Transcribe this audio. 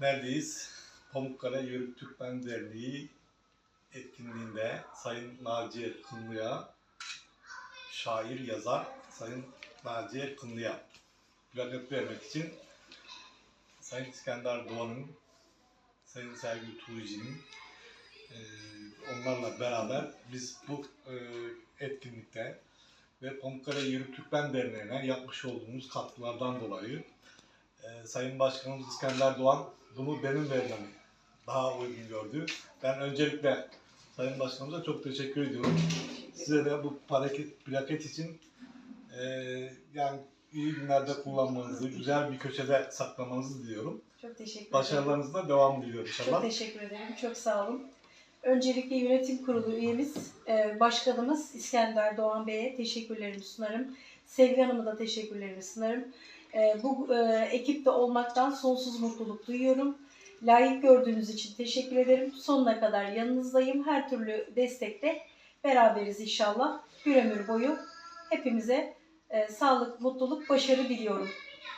Neredeyiz? Pamukkale Yörük Türkmen Derneği etkinliğinde Sayın Naciye Kınlı'ya şair yazar Sayın Naciye Kınlı'ya plaket vermek için Sayın İskender Doğan'ın Sayın Sergül Tuğici'nin eee, onlarla beraber biz bu eee, etkinlikte ve Pamukkale Yörük Türkmen Derneği'ne yapmış olduğumuz katkılardan dolayı eee, Sayın Başkanımız İskender Doğan bunu benim vermemi daha uygun gördü. Ben öncelikle Sayın Başkanımıza çok teşekkür ediyorum. Size de bu plaket, plaket için eee, yani iyi günlerde kullanmanızı, güzel bir köşede saklamanızı diliyorum. Çok teşekkür ederim. Başarılarınızda devam diliyorum Çok inşallah. teşekkür ederim. Çok sağ olun. Öncelikle yönetim kurulu üyemiz, e, başkanımız İskender Doğan Bey'e teşekkürlerimi sunarım. Sevgi Hanım'a da teşekkürlerimi sunarım. E, Bu e, ekipte olmaktan sonsuz mutluluk duyuyorum. Layık gördüğünüz için teşekkür ederim. Sonuna kadar yanınızdayım. Her türlü destekte beraberiz inşallah. Bir ömür boyu hepimize e, sağlık, mutluluk, başarı diliyorum.